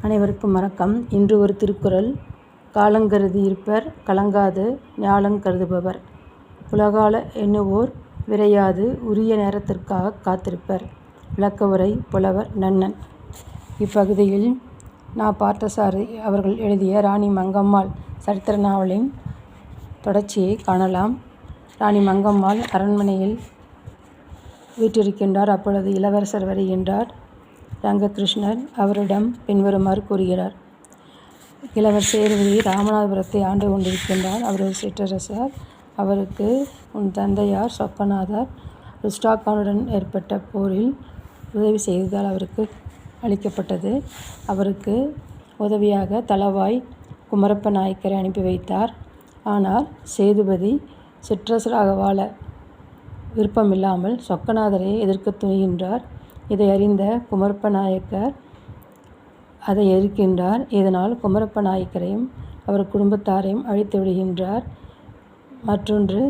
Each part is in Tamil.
அனைவருக்கும் வணக்கம். இன்று ஒரு திருக்குறள். காலங்கருதி இருப்பர் கலங்காது ஞாலங் கருதுபவர். உலகால எண்ணுவோர் விரையாது உரிய நேரத்திற்காக காத்திருப்பர். விளக்கவுரை புலவர் நன்னன். இப்பகுதியில் நா. பார்த்தசாரி அவர்கள் எழுதிய ராணி மங்கம்மாள் சரித்திர நாவலின் தொடர்ச்சியை காணலாம். ராணி மங்கம்மாள் அரண்மனையில் வீற்றிருக்கின்றார். அப்பொழுது இளவரசர் வருகின்றார். ரங்ககிருஷ்ணர் அவரிடம் பின்வருமாறு கூறுகிறார். இளவர் சேதுபதி ராமநாதபுரத்தை ஆண்டு கொண்டிருக்கின்றார். அவரது சிற்றரசர் அவருக்கு உன் தந்தையார் சொப்பநாதர் ருஸ்டாக்கானுடன் ஏற்பட்ட போரில் உதவி செய்ததால் அவருக்கு அளிக்கப்பட்டது. அவருக்கு உதவியாக தளவாய் குமரப்ப நாயக்கரை அனுப்பி வைத்தார். ஆனால் சேதுபதி சிற்றரசராக வாழ விருப்பமில்லாமல் சொக்கநாதரை எதிர்க்க துணிகின்றார். இதை அறிந்த குமரப்ப நாயக்கர் அதை எதிர்க்கின்றார் இதனால் குமரப்ப நாயக்கரையும் அவர் குடும்பத்தாரையும் அழித்து விடுகின்றார். மற்றொன்று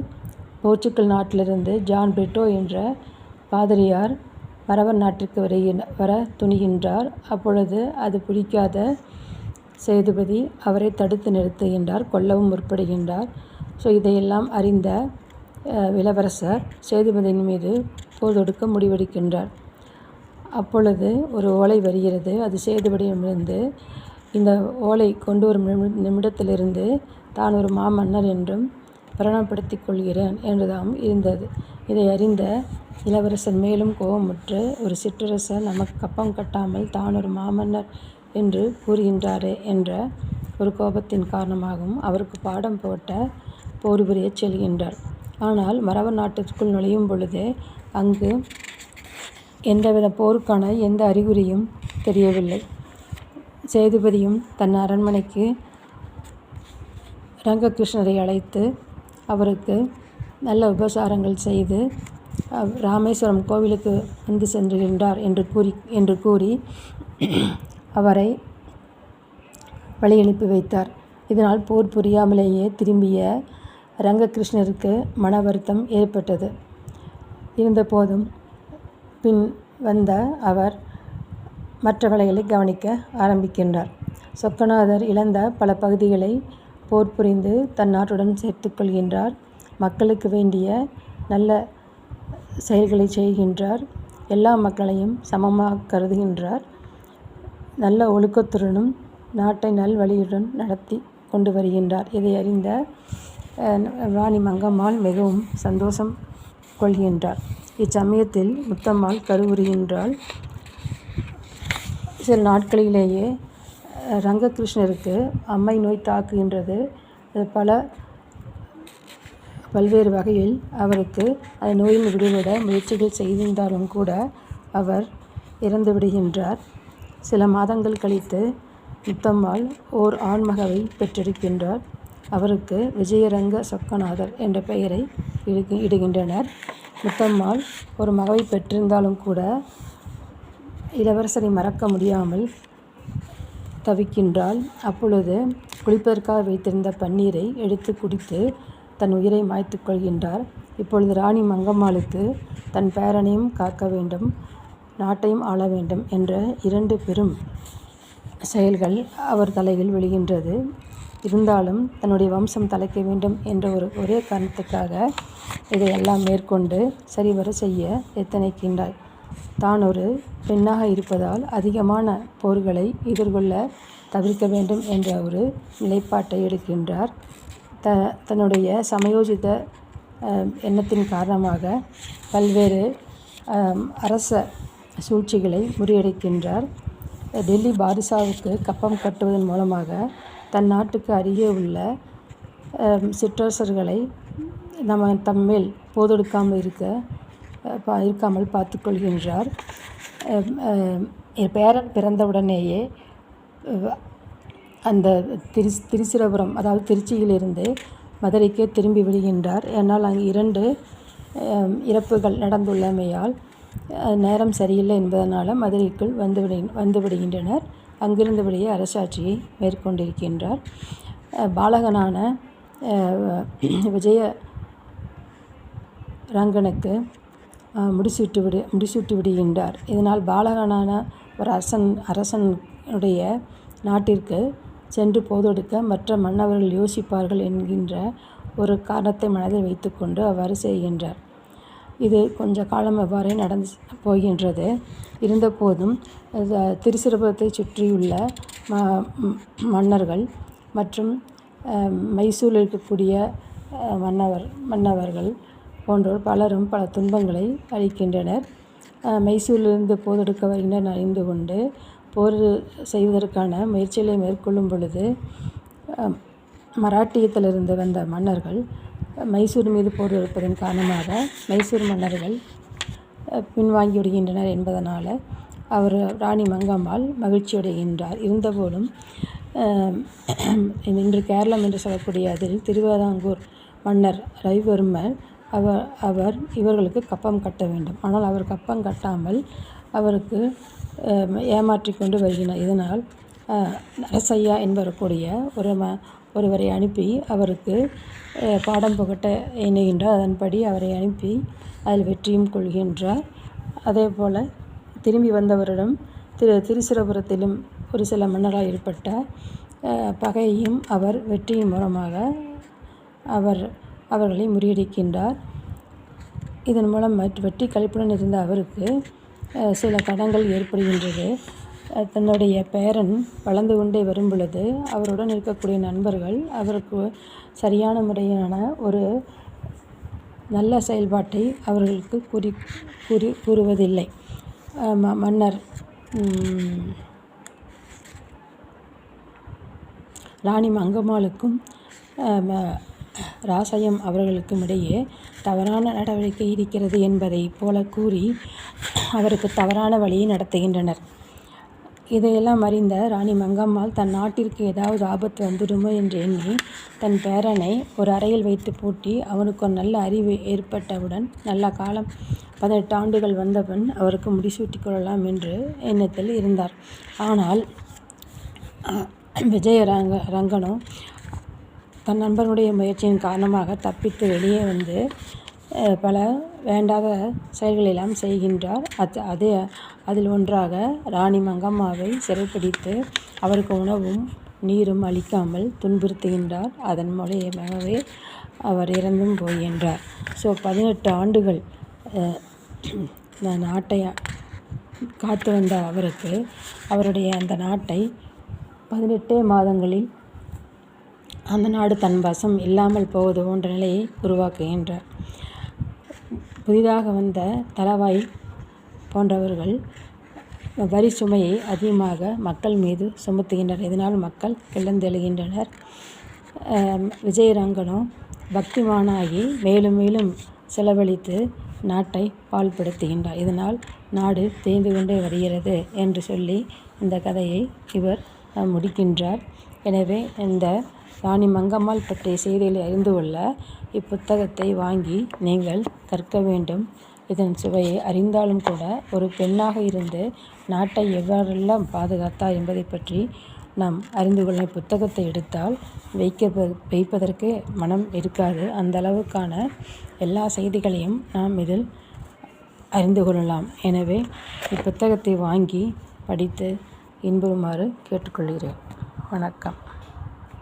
போர்ச்சுக்கல் நாட்டிலிருந்து ஜான் பிரிட்டோ என்ற பாதிரியார் மறவர் நாட்டிற்கு வருகின்ற வர துணிகின்றார். அப்பொழுது அது பிடிக்காத சேதுபதி அவரை தடுத்து நிறுத்துகின்றார் கொல்லவும் முற்படுகின்றார். ஸோ இதையெல்லாம் அறிந்த இளவரசர் சேதுபதியின் மீது போர் தொடுக்க முடிவெடுக்கின்றார். அப்பொழுது ஒரு ஓலை வருகிறது. அது சேதுபதியிடமிருந்து இந்த ஓலை கொண்டு வரும் நிமிடத்திலிருந்து தான் ஒரு மாமன்னர் என்றும் பிரணப்படுத்திக் கொள்கிறேன் என்றுதான் இருந்தது. இதை அறிந்த இளவரசர் மேலும் கோபமுற்று ஒரு சிற்றரசர் நமக்கு கப்பம் கட்டாமல் தான் ஒரு மாமன்னர் என்று கூறுகின்றாரே என்ற ஒரு கோபத்தின் காரணமாகவும் அவருக்கு பாடம் போட்ட போர் புரியச் செல்கின்றார். ஆனால் மறவர் நாட்டிற்குள் நுழையும் பொழுதே அங்கு எந்தவித போருக்கான எந்த அறிகுறியும் தெரியவில்லை. சேதுபதியும் தன் அரண்மனைக்கு ரங்ககிருஷ்ணரை அழைத்து அவருக்கு நல்ல உபசாரங்கள் செய்து ராமேஸ்வரம் கோவிலுக்கு வந்து சென்றுகின்றார் என்று கூறி என்று கூறி அவரை வழியனுப்பி வைத்தார். இதனால் போர் புரியாமலேயே திரும்பிய ரங்ககிருஷ்ணருக்கு மன வருத்தம் ஏற்பட்டது. இருந்தபோதும் பின் வந்த அவர் மற்றவளைகளை கவனிக்க ஆரம்பிக்கின்றார். சொக்கநாதர் இழந்த பல பகுதிகளை போர் புரிந்து தன் நாட்டுடன் சேர்த்து கொள்கின்றார். மக்களுக்கு வேண்டிய நல்ல செயல்களை செய்கின்றார். எல்லா மக்களையும் சமமாக கருதுகின்றார். நல்ல ஒழுக்கத்துடனும் நாட்டை நல்வழியுடன் நடத்தி கொண்டு வருகின்றார். இதை அறிந்த ராணி மங்கம்மாள் மிகவும் சந்தோஷம் கொள்கின்றார். இச்சமயத்தில் முத்தம்மாள் கருவுறுகின்றாள். சில நாட்களிலேயே ரங்ககிருஷ்ணருக்கு அம்மை நோய் தாக்குகின்றது. பல பல்வேறு வகையில் அவருக்கு அந்த நோயில் விடுவிட முயற்சிகள் செய்திருந்தாலும் கூட அவர் இறந்து விடுகின்றார். சில மாதங்கள் கழித்து முத்தம்மாள் ஓர் ஆண்மகவை பெற்றிருக்கின்றார் அவருக்கு விஜயரங்க சொக்கநாதர் என்ற பெயரை இடு இடுகின்றனர். முத்தம்மாள் ஒரு மகவை பெற்றிருந்தாலும் கூட இளவரசரை மறக்க முடியாமல் தவிக்கின்றாள். அப்பொழுது குளிப்பதற்காக வைத்திருந்த பன்னீரை எடுத்து குடித்து தன் உயிரை மாய்த்து கொள்கின்றார். இப்பொழுது ராணி மங்கம்மாளுக்கு தன் பேரனையும் காக்க வேண்டும் நாட்டையும் ஆள வேண்டும் என்ற இரண்டு பெரும் செயல்கள் அவர் தலையில் விழுகின்றது. இருந்தாலும் தன்னுடைய வம்சம் தலைக்க வேண்டும் என்ற ஒரு ஒரே காரணத்துக்காக இதையெல்லாம் மேற்கொண்டு சரிவர செய்ய எத்தனைக்கின்றாய்? தான் ஒரு பெண்ணாக இருப்பதால் அதிகமான போர்களை எதிர்கொள்ள தவிர்க்க வேண்டும் என்ற ஒரு நிலைப்பாட்டை எடுக்கின்றார். த தன்னுடைய சமயோஜித எண்ணத்தின் காரணமாக பல்வேறு அரச சூழ்ச்சிகளை முறியடிக்கின்றார். டெல்லி பாதுஷாவுக்கு கப்பம் கட்டுவதன் மூலமாக தன் நாட்டுக்கு அருகே உள்ள சிற்றரசர்களை நம்ம தம்மேல் போதெடுக்காமல் இருக்க பா இருக்காமல் பார்த்துக்கொள்கின்றார் பேரன் பிறந்தவுடனேயே அந்த திரு திருச்சிரபுரம் அதாவது திருச்சியிலிருந்து மதுரைக்கே திரும்பி விடுகின்றார். ஏன்னால் அங்கு இரண்டு இறப்புகள் நடந்துள்ளமையால் நேரம் சரியில்லை என்பதனால் மதுரைக்குள் வந்து விடு வந்து விடுகின்றனர். அங்கிருந்தபடியே அரசாட்சியை மேற்கொண்டிருக்கின்றார். பாலகனான விஜய ரங்கனுக்கு முடிசூட்டு விடு முடிசூட்டு விடுகின்றார். இதனால் பாலகனான ஒரு அரசன் அரசனுடைய நாட்டிற்கு சென்று போதெடுக்க மற்ற மன்னவர்கள் யோசிப்பார்கள் என்கின்ற ஒரு காரணத்தை மனதில் வைத்துக்கொண்டு அவ்வாறு செய்கின்றார். இது கொஞ்ச காலம் அவ்வாறே நடந்து போகின்றது. இருந்தபோதும் திருச்சிரபுரத்தை சுற்றியுள்ள ம மன்னர்கள் மற்றும் மைசூரில் இருக்கக்கூடிய மன்னவர் மன்னவர்கள் போன்றோர் பலரும் பல துன்பங்களை அளிக்கின்றனர். மைசூரிலிருந்து போதெடுக்க வருகின்றனர் அறிந்து கொண்டு போர் செய்வதற்கான முயற்சிகளை மேற்கொள்ளும் பொழுது மராட்டியத்திலிருந்து வந்த மன்னர்கள் மைசூர் மீது போர் இருப்பதன் காரணமாக மைசூர் மன்னர்கள் பின்வாங்கி விடுகின்றனர் என்பதனால் அவர் ராணி மங்கம்மாள் மகிழ்ச்சியடைகின்றார். இருந்தபோதும் இன்று கேரளம் என்று சொல்லக்கூடிய அதில் திருவிதாங்கூர் மன்னர் ரவிவர்மர் அவர் அவர் இவர்களுக்கு கப்பம் கட்ட வேண்டும். ஆனால் அவர் கப்பம் கட்டாமல் அவருக்கு ஏமாற்றி கொண்டு வருகிறார் இதனால் நரசையா என்பவரக்கூடிய ஒரு ம ஒருவரை அனுப்பி அவருக்கு பாடம் புகட்ட எண்ணுகின்றார். அதன்படி அவரை அனுப்பி அதில் வெற்றியும் கொள்கின்றார். அதே போல் திரும்பி வந்தவரிடம் திரு திருச்சிரபுரத்திலும் ஒரு சில மன்னரால் ஏற்பட்ட பகையையும் அவர் வெற்றியின் மூலமாக அவர் அவர்களை முறியடிக்கின்றார். இதன் மூலம் வெற்றி கழிப்புடன் இருந்த அவருக்கு சில தடங்கள் ஏற்படுகின்றது. தன்னுடைய பேரன் வளர்ந்து கொண்டே வரும் பொழுது அவருடன் இருக்கக்கூடிய நண்பர்கள் அவருக்கு சரியான முறையான ஒரு நல்ல செயல்பாட்டை அவர்களுக்கு கூறி கூறி கூறுவதில்லை. ம மன்னர் ராணி மங்கம்மாளுக்கும் ராசயம் அவர்களுக்கும் இடையே தவறான நடவடிக்கை இருக்கிறது என்பதை போல கூறி அவருக்கு தவறான வழியை நடத்துகின்றனர். இதையெல்லாம் அறிந்த ராணி மங்கம்மாள் தன் நாட்டிற்கு ஏதாவது ஆபத்து வந்துடுமோ என்று எண்ணி தன் பேரனை ஒரு அறையில் வைத்து பூட்டி அவனுக்கு ஒரு நல்ல அறிவு ஏற்பட்டவுடன் நல்ல காலம் பதினெட்டு ஆண்டுகள் வந்தவன் அவருக்கு முடிசூட்டி கொள்ளலாம் என்று எண்ணத்தில் இருந்தார். ஆனால் விஜய ரங்க ரங்கனோ தன் நண்பனுடைய முயற்சியின் காரணமாக தப்பித்து வெளியே வந்து பல வேண்டாத செயல்களெல்லாம் செய்கின்றார். அது அதே அதில் ஒன்றாக ராணி மங்கம்மாவை சிறைப்பிடித்து அவருக்கு உணவும் நீரும் அளிக்காமல் துன்புறுத்துகின்றார். அதன் மூலியமாகவே அவர் இறந்தும் போகின்றார் ஸோ பதினெட்டு ஆண்டுகள் நாட்டை காத்து வந்த அவருக்கு அவருடைய அந்த நாட்டை பதினெட்டே மாதங்களில் அந்த நாடு தன் வசம் இல்லாமல் போவது போன்ற நிலையை உருவாக்குகின்றார். புதிதாக வந்த தளவாய் போன்றவர்கள் வரி சுமையை அதிகமாக மக்கள் மீது சுமத்துகின்றனர். இதனால் மக்கள் கிளந்தெழுகின்றனர் விஜயரங்கனும் பக்திமானாகி மேலும் மேலும் செலவழித்து நாட்டை பால்படுத்துகின்றார் இதனால் நாடு தேய்ந்து கொண்டே வருகிறது என்று சொல்லி இந்த கதையை இவர் முடிக்கின்றார். எனவே இந்த ராணி மங்கம்மாள் பற்றிய செய்திகளை அறிந்து கொள்ள இப்புத்தகத்தை வாங்கி நீங்கள் கற்க வேண்டும். இதன் சுவையை அறிந்தாலும் கூட ஒரு பெண்ணாக இருந்து நாட்டை எவ்வாறெல்லாம் பாதுகாத்தார் என்பதை பற்றி நாம் அறிந்து கொள்ள புத்தகத்தை எடுத்தால் வைக்க வைப்பதற்கு மனம் இருக்காது. அந்த அளவுக்கான எல்லா செய்திகளையும் நாம் இதில் அறிந்து கொள்ளலாம். எனவே இப்புத்தகத்தை வாங்கி படித்து இன்புறுமாறு கேட்டுக்கொள்கிறேன். வணக்கம்.